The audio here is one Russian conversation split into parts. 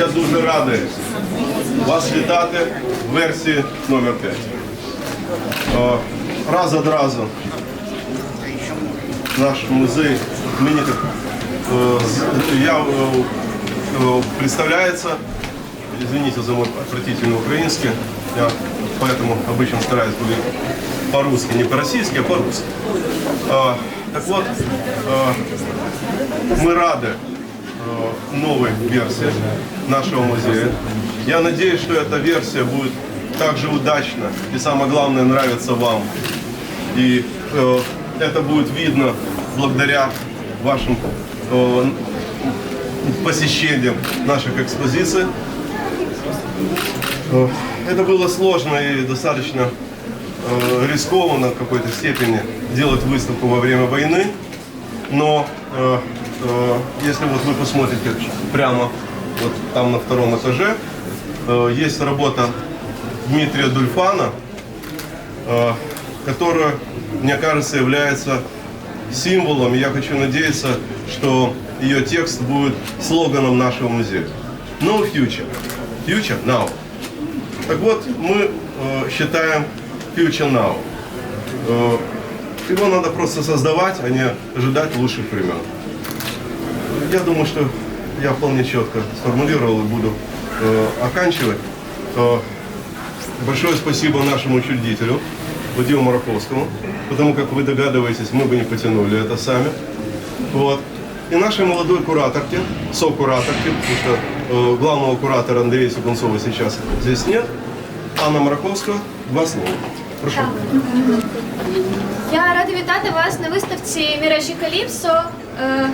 Я дуже радий вас вітати в версії номер 5. Е, Раз од разу наш музей знаменитых э, з- я, э, э, представляется, извините за мой отвратительный украинский, я поэтому обычно стараюсь говорить по-русски, не по-российски, а по-русски. А, так вот, а, мы рады э, новой версии нашего музея. Я надеюсь, что эта версия будет также удачна и самое главное нравится вам. И э, это будет видно благодаря вашим э, посещениям наших экспозиций. Э, Это было сложно и достаточно э, рискованно в какой-то степени делать выставку во время войны. Но э, э, если вот вы посмотрите прямо вот там на втором этаже, э, есть работа Дмитрия Дульфана, э, которая, мне кажется, является символом. И я хочу надеяться, что ее текст будет слоганом нашего музея. No future. Future now. Так вот, мы э, считаем future now. Э, его надо просто создавать, а не ожидать лучших времен. Я думаю, что я вполне четко сформулировал и буду э, оканчивать. Э, большое спасибо нашему учредителю Владимиру Мараковскому, потому как вы догадываетесь, мы бы не потянули это сами. Вот. И нашей молодой кураторке, со-кураторке, потому что э, главного куратора Андрея Сугунцова сейчас здесь нет, Анна Мараковская, два слова. Прошу. Я рада вітати вас на виставці Міражі Каліпсо, е,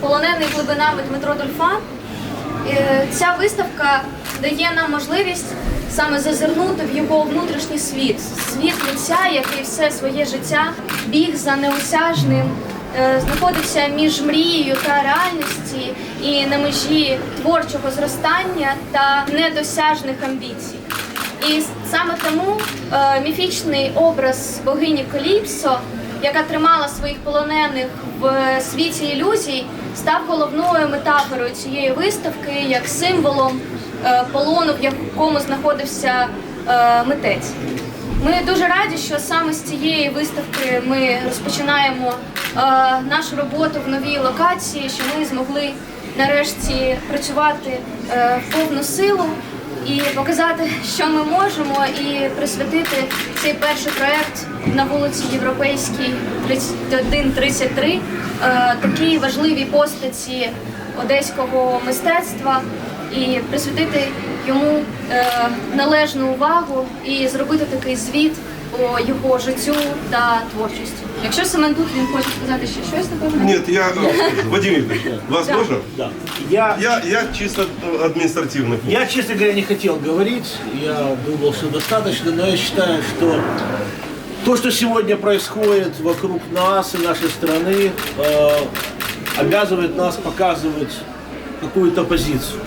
полонений глибинами Дмитро Дольфан. Е, Ця виставка дає нам можливість саме зазирнути в його внутрішній світ, світ митця, який все своє життя біг за неосяжним, е, знаходився між мрією та реальності і на межі творчого зростання та недосяжних амбіцій. І саме тому е, міфічний образ богині Каліпсо, яка тримала своїх полонених в світі ілюзій, став головною метафорою цієї виставки як символом е, полону, в якому знаходився е, митець. Ми дуже раді, що саме з цієї виставки ми розпочинаємо нашу роботу в новій локації, що ми змогли нарешті працювати в повну силу і показати, що ми можемо, і присвятити цей перший проект на вулиці Європейській 31-33 е, такій важливій постаті одеського мистецтва і присвятити йому е, належну увагу і зробити такий звіт по його життю та творчості. Якщо Семен тут він хоче сказати ще щось, напевно. Нет, я... Вадим Викторович, вас Да. можно? Да. Я, Я, я чисто э, административный. я, честно говоря, не хотел говорить. Я думал, что достаточно, но я считаю, что то, что сегодня происходит вокруг нас и нашей страны, э, обязывает нас показывать какую-то позицию.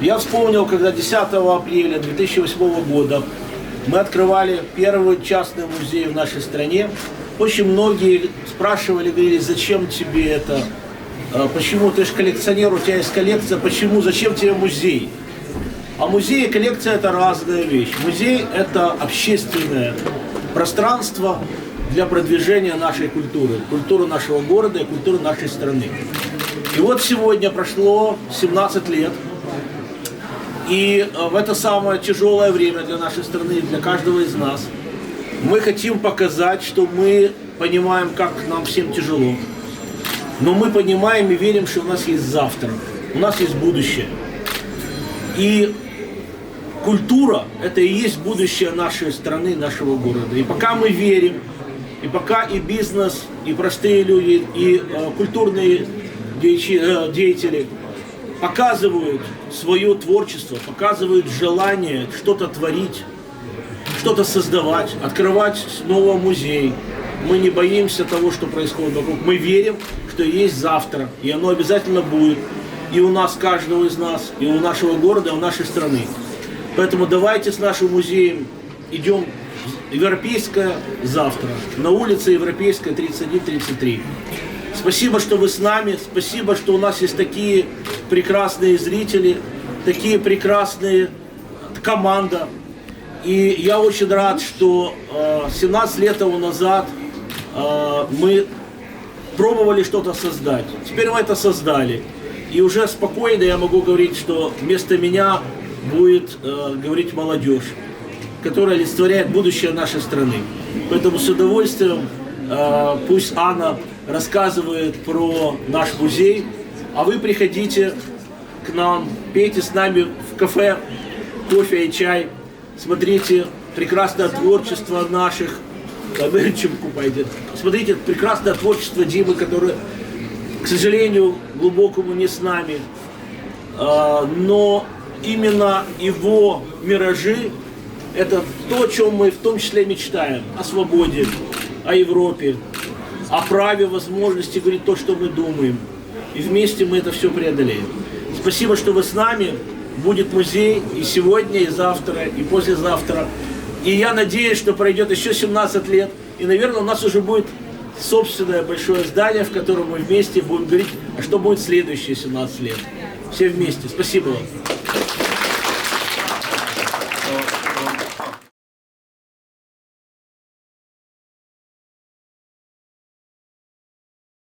Я вспомнил, когда 10 апреля 2008 года мы открывали первый частный музей в нашей стране. Очень многие спрашивали, говорили, зачем тебе это, А, почему ты же коллекционер, у тебя есть коллекция, почему, зачем тебе музей? А музей и коллекция это разная вещь. Музей это общественное пространство для продвижения нашей культуры, культуры нашего города и культуры нашей страны. И вот сегодня прошло 17 лет, и э, в это самое тяжелое время для нашей страны, для каждого из нас, мы хотим показать, что мы понимаем, как нам всем тяжело. Но мы понимаем и верим, что у нас есть завтра, у нас есть будущее. И культура – это и есть будущее нашей страны, нашего города. И пока мы верим, и пока и бизнес, и простые люди, и э, культурные деячи- э, деятели показывают свое творчество, показывают желание что-то творить, что-то создавать, открывать снова музей. Мы не боимся того, что происходит вокруг. Мы верим, что есть завтра, и оно обязательно будет. И у нас, каждого из нас, и у нашего города, и у нашей страны. Поэтому давайте с нашим музеем идем в Европейское завтра, на улице Европейская 31-33. Спасибо, что вы с нами, спасибо, что у нас есть такие прекрасные зрители, такие прекрасные команда. И я очень рад, что э, 17 лет тому назад э, мы пробовали что-то создать. Теперь мы это создали. И уже спокойно я могу говорить, что вместо меня будет э, говорить молодежь, которая олицетворяет будущее нашей страны. Поэтому с удовольствием э, пусть Анна рассказывает про наш музей, а вы приходите к нам, пейте с нами в кафе кофе и чай, смотрите прекрасное творчество наших, Америчем купайте. Смотрите прекрасное творчество Димы, которое, к сожалению, глубокому не с нами. А, Но именно его миражи – это то, о чем мы в том числе мечтаем. О свободе, о Европе, о праве возможности говорить то, что мы думаем. И вместе мы это все преодолеем. Спасибо, что вы с нами. Будет музей и сегодня, и завтра, и послезавтра. И я надеюсь, что пройдет еще 17 лет. И, наверное, у нас уже будет собственное большое здание, в котором мы вместе будем говорить, а что будет следующие 17 лет. Все вместе. Спасибо вам.